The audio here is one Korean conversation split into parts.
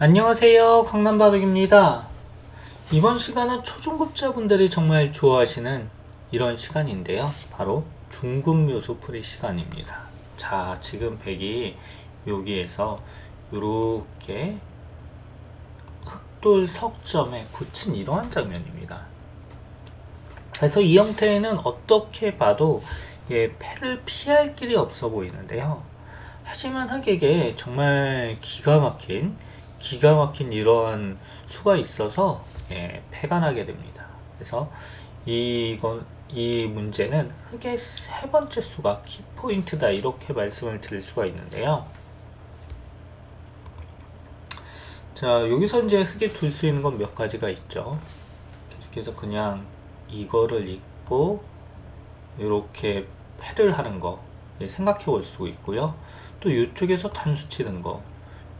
안녕하세요. 강남바둑입니다. 이번 시간은 초중급자분들이 정말 좋아하시는 이런 시간인데요. 바로 중급 묘수 풀이 시간입니다. 자, 지금 백이 여기에서 이렇게 흑돌 석점에 붙인 이러한 장면입니다. 그래서 이 형태에는 어떻게 봐도 예, 패를 피할 길이 없어 보이는데요. 하지만 흑에게 정말 기가 막힌 기가 막힌 이러한 수가 있어서 예, 패가 나게 됩니다. 그래서 이건 이 문제는 흑의 세 번째 수가 키포인트다 이렇게 말씀을 드릴 수가 있는데요. 자 여기서 이제 흑이 둘 수 있는 건 몇 가지가 있죠. 계속해서 그냥 이거를 읽고 이렇게 패를 하는 거 예, 생각해 볼 수 있고요. 또 이쪽에서 단수 치는 거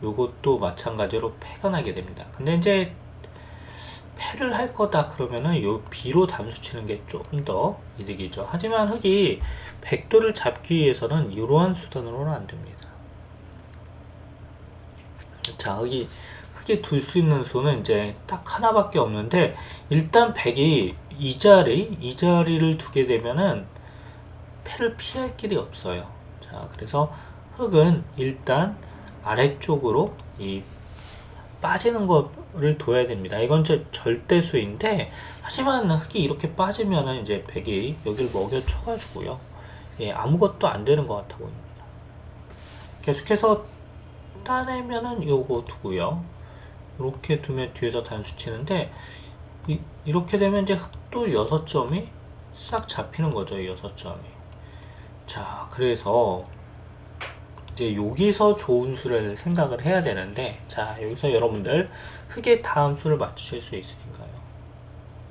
요것도 마찬가지로 패가 나게 됩니다. 근데 이제 패를 할 거다 그러면은 요 B로 단수 치는 게 조금 더 이득이죠. 하지만 흑이 백도를 잡기 위해서는 이러한 수단으로는 안 됩니다. 자, 흑이 흑이 둘 수 있는 수는 이제 딱 하나밖에 없는데 일단 백이 이 자리, 이 자리를 두게 되면은 패를 피할 길이 없어요. 자, 그래서 흑은 일단 아래쪽으로 이 빠지는 거를 둬야 됩니다. 이건 제 절대수인데 하지만 흑이 이렇게 빠지면은 이제 백이 여기를 먹여 쳐가지고요. 예, 아무것도 안 되는 것 같아 보입니다. 계속해서 따내면은 요거 두고요. 이렇게 두면 뒤에서 단수 치는데 이, 이렇게 되면 이제 흑도 여섯 점이 싹 잡히는 거죠. 여섯 점이. 자, 그래서 이제 여기서 좋은 수를 생각을 해야 되는데 자 여기서 여러분들 흑의 다음 수를 맞추실 수 있으신가요?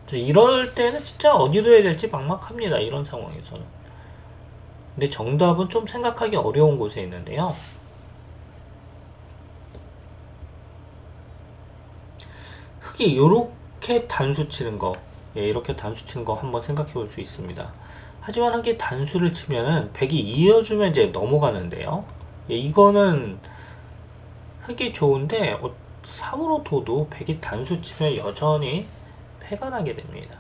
자, 이럴 때는 진짜 어디 둬야 될지 막막합니다. 이런 상황에서는. 근데 정답은 좀 생각하기 어려운 곳에 있는데요. 흑이 이렇게 단수 치는 거, 예, 이렇게 단수 치는 거 한번 생각해 볼 수 있습니다. 하지만 흑이 단수를 치면은 백이 이어주면 이제 넘어가는데요. 예, 이거는 흑이 좋은데 어, 3으로 둬도 백이 단수 치면 여전히 패가 나게 됩니다.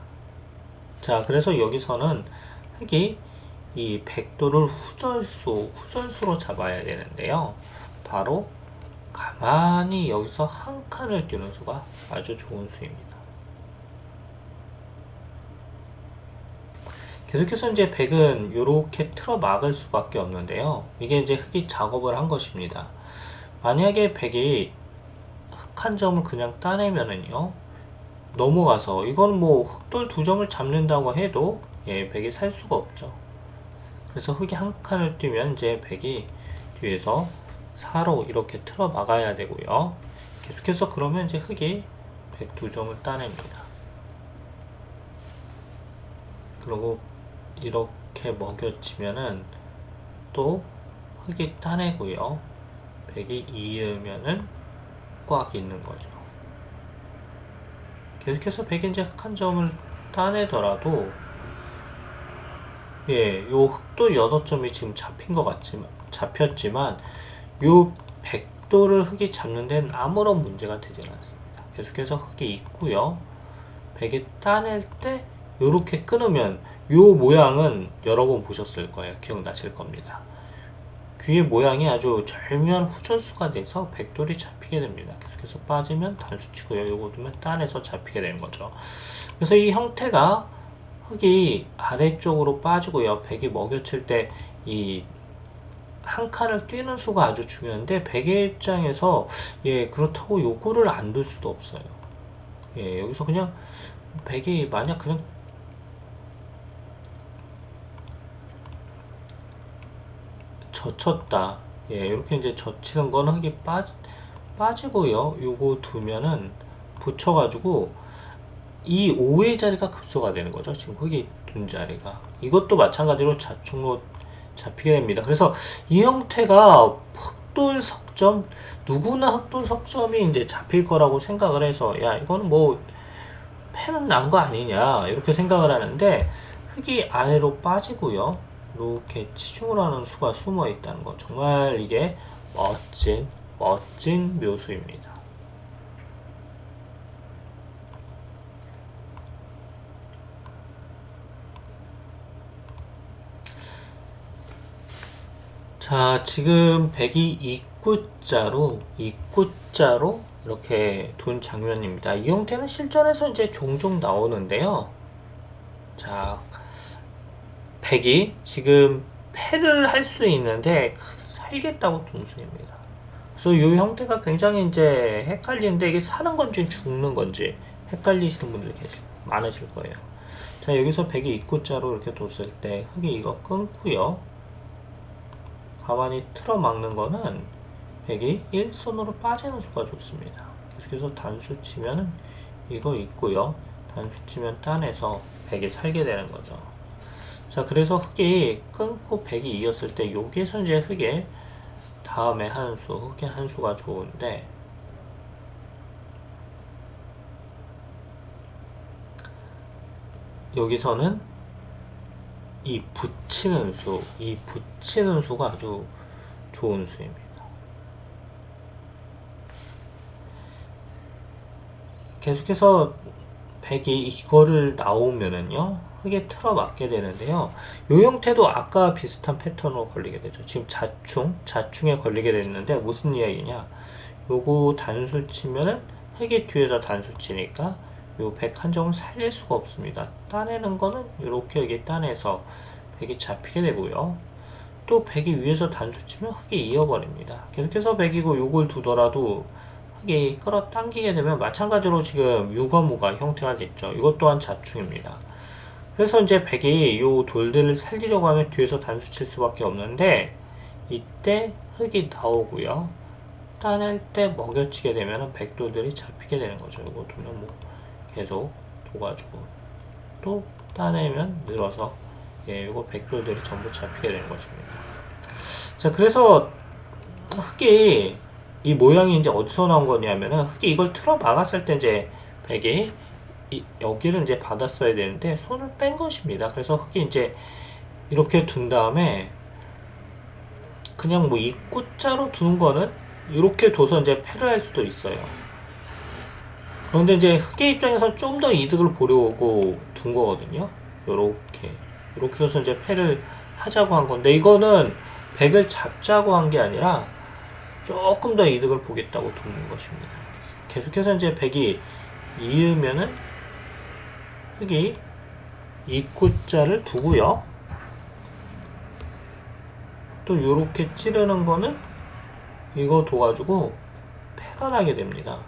자, 그래서 여기서는 흑이 이 백도를 후절수, 후절수로 잡아야 되는데요. 바로 가만히 여기서 한 칸을 뛰는 수가 아주 좋은 수입니다. 계속해서 이제 백은 이렇게 틀어 막을 수밖에 없는데요. 이게 이제 흑이 작업을 한 것입니다. 만약에 백이 흑 한 점을 그냥 따내면은요. 넘어가서 이건 뭐 흑돌 두 점을 잡는다고 해도 예, 백이 살 수가 없죠. 그래서 흑이 한 칸을 뛰면 이제 백이 뒤에서 4로 이렇게 틀어 막아야 되고요. 계속해서 그러면 이제 흑이 백 두 점을 따냅니다. 그리고 이렇게 먹여치면은 또 흙이 따내고요. 백이 이으면은 꽉 있는 거죠. 계속해서 백이 이제 흑한 점을 따내더라도 예, 요 흑도 6점이 지금 잡힌 것 같지만 잡혔지만 요 백도를 흑이 잡는 데는 아무런 문제가 되지 않습니다. 계속해서 흑이 있고요. 백이 따낼 때 요렇게 끊으면 요 모양은 여러 번 보셨을 거예요. 기억나실 겁니다. 귀의 모양이 아주 절묘한 후절수가 돼서 백돌이 잡히게 됩니다. 계속해서 빠지면 단수치고요. 요거 두면 딴에서 잡히게 되는 거죠. 그래서 이 형태가 흙이 아래쪽으로 빠지고요. 백이 먹여칠 때 이 한 칸을 뛰는 수가 아주 중요한데 백의 입장에서 예 그렇다고 요거를 안 둘 수도 없어요. 예 여기서 그냥 백이 만약 그냥 젖혔다. 예, 이렇게 이제 젖히는 건 흙이 빠, 빠지고요. 요거 두면은 붙여가지고 이 5의 자리가 급소가 되는 거죠. 지금 흙이 둔 자리가. 이것도 마찬가지로 자충로 잡히게 됩니다. 그래서 이 형태가 흑돌 석점, 누구나 흑돌 석점이 이제 잡힐 거라고 생각을 해서, 야, 이거는 뭐, 패는 난 거 아니냐, 이렇게 생각을 하는데, 흙이 아래로 빠지고요. 이렇게 치중을 하는 수가 숨어 있다는 거 정말 이게 멋진 멋진 묘수입니다. 자, 지금 백이 2구자로, 2구자로 이렇게 둔 장면입니다. 이 형태는 실전에서 이제 종종 나오는데요. 자, 백이 지금 패를 할 수 있는데 살겠다고 둔수입니다. 그래서 이 형태가 굉장히 이제 헷갈리는데 이게 사는 건지 죽는 건지 헷갈리시는 분들 계시 많으실 거예요. 자, 여기서 백이 입구자로 이렇게 뒀을 때 흙이 이거 끊고요. 가만히 틀어 막는 거는 백이 일선으로 빠지는 수가 좋습니다. 계속해서 단수 치면은 이거 있고요. 단수 치면 딴에서 백이 살게 되는 거죠. 자, 그래서 흙이 끊고 백이 이었을 때 여기에서 이제 흙의 다음에 한 수, 흙의 한 수가 좋은데 여기서는 이 붙이는 수, 이 붙이는 수가 아주 좋은 수입니다. 계속해서 백이 이거를 나오면은요, 흙에 틀어 맞게 되는데요. 이 형태도 아까 비슷한 패턴으로 걸리게 되죠. 지금 자충, 자충에 걸리게 됐는데 무슨 이야기냐? 요거 단수 치면은 흙이 뒤에서 단수 치니까 요 백 한정을 살릴 수가 없습니다. 따내는 거는 이렇게 여기 따내서 백이 잡히게 되고요. 또 백이 위에서 단수 치면 흙이 이어버립니다. 계속해서 백이고 요걸 두더라도 흙이 끌어당기게 되면 마찬가지로 지금 유거무가 형태가 됐죠. 이것 또한 자충입니다. 그래서 이제 백이 요 돌들을 살리려고 하면 뒤에서 단수 칠 수밖에 없는데 이때 흙이 나오고요. 따낼 때 먹여치게 되면 백돌들이 잡히게 되는 거죠. 두면 뭐 계속 도가지고 또 따내면 늘어서 예, 이거 백돌들이 전부 잡히게 되는 것입니다. 자, 그래서 흙이 이 모양이 이제 어디서 나온 거냐면은 흙이 이걸 틀어 막았을 때 이제 백이 이, 여기를 이제 받았어야 되는데 손을 뺀 것입니다. 그래서 흙이 이제 이렇게 둔 다음에 그냥 뭐 입구자로 두는 거는 이렇게 둬서 이제 패를 할 수도 있어요. 그런데 이제 흑의 입장에서 좀 더 이득을 보려고 둔 거거든요. 요렇게. 이렇게 해서 이제 패를 하자고 한 건데, 이거는 백을 잡자고 한 게 아니라 조금 더 이득을 보겠다고 두는 것입니다. 계속해서 이제 백이 이으면은 흑이 이구자를 두고요. 또 요렇게 찌르는 거는 이거 둬가지고 패가 나게 됩니다.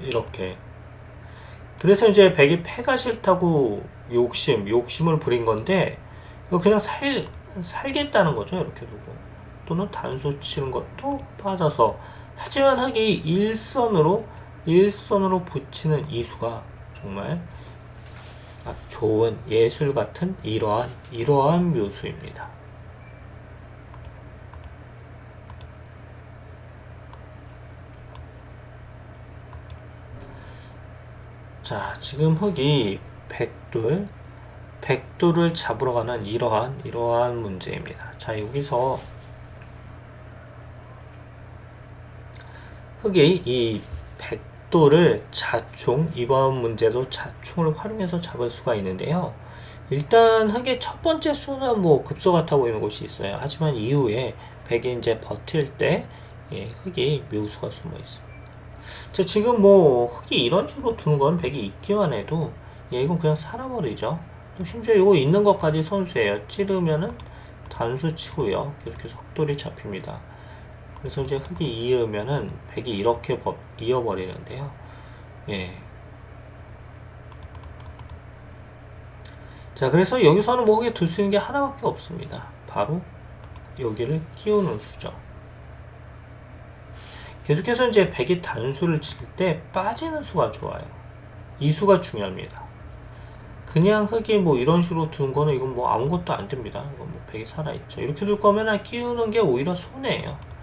이렇게. 그래서 이제 백이 패가 싫다고 욕심, 욕심을 부린 건데, 이거 그냥 살, 살겠다는 거죠. 이렇게 두고. 또는 단수 치는 것도 빠져서. 하지만 흙이 일선으로, 일선으로 붙이는 이수가 정말 좋은 예술 같은 이러한, 이러한 묘수입니다. 자, 지금 흙이 백돌, 백돌을 잡으러 가는 이러한, 이러한 문제입니다. 자, 여기서 흙이 이 백돌을 자충, 이번 문제도 자충을 활용해서 잡을 수가 있는데요. 일단 흙의 첫 번째 수는 뭐 급소 같아 보이는 곳이 있어요. 하지만 이후에 백이 이제 버틸 때 예, 흙이 묘수가 숨어. 자, 지금 뭐 흙이 이런 식으로 두는 건 백이 있기만 해도 예, 이건 그냥 살아버리죠. 또 심지어 이거 있는 것까지 선수예요. 찌르면은 단수 치고요. 계속해서 흑돌이 잡힙니다. 그래서 이제 흙이 이으면은 백이 이렇게 버, 이어버리는데요. 예. 자, 그래서 여기서는 뭐 흙에 둘 수 있는 게 하나밖에 없습니다. 바로 여기를 끼우는 수죠. 계속해서 이제 백이 단수를 칠 때 빠지는 수가 좋아요. 이 수가 중요합니다. 그냥 흙이 뭐 이런 식으로 두는 거는 이건 뭐 아무것도 안 됩니다. 이건 뭐 백이 살아있죠. 이렇게 둘 거면 끼우는 게 오히려 손해예요.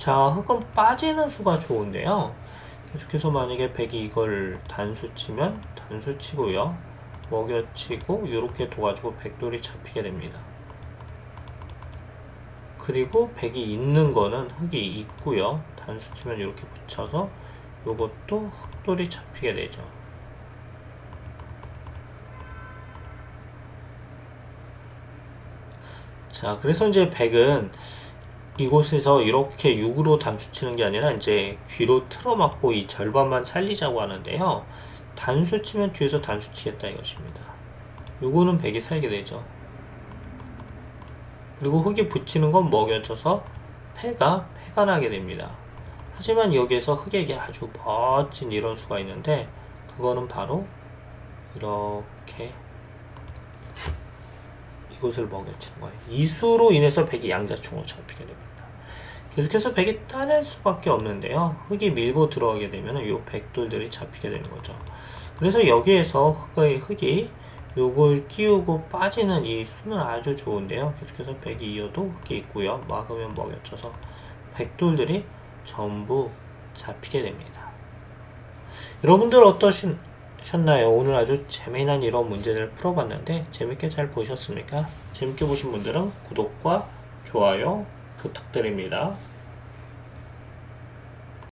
자, 흙은 빠지는 수가 좋은데요. 계속해서 만약에 백이 이걸 단수 치면 단수 치고요. 먹여치고 이렇게 둬가지고 백돌이 잡히게 됩니다. 그리고 백이 있는 거는 흙이 있고요. 단수 치면 이렇게 붙여서 이것도 흑돌이 잡히게 되죠. 자, 그래서 이제 100은 이곳에서 이렇게 6으로 단수 치는 게 아니라 이제 귀로 틀어막고 이 절반만 살리자고 하는데요. 단수 치면 뒤에서 단수 치겠다 이것입니다. 요거는 100이 살게 되죠. 그리고 흙이 붙이는 건 먹여져서 패가 패가 나게 됩니다. 하지만 여기에서 흙에게 아주 멋진 이런 수가 있는데 그거는 바로 이렇게 이곳을 먹여치는 거예요. 이 수로 인해서 백이 양자충으로 잡히게 됩니다. 계속해서 백이 따낼 수밖에 없는데요. 흙이 밀고 들어가게 되면 이 백돌들이 잡히게 되는 거죠. 그래서 여기에서 흙의 흙이 요걸 끼우고 빠지는 이 수는 아주 좋은데요. 계속해서 백이 이어도 흙이 있고요. 막으면 먹여쳐서 백돌들이 전부 잡히게 됩니다. 여러분들 어떠셨나요? 오늘 아주 재미난 이런 문제를 풀어봤는데 재밌게 잘 보셨습니까? 재밌게 보신 분들은 구독과 좋아요 부탁드립니다.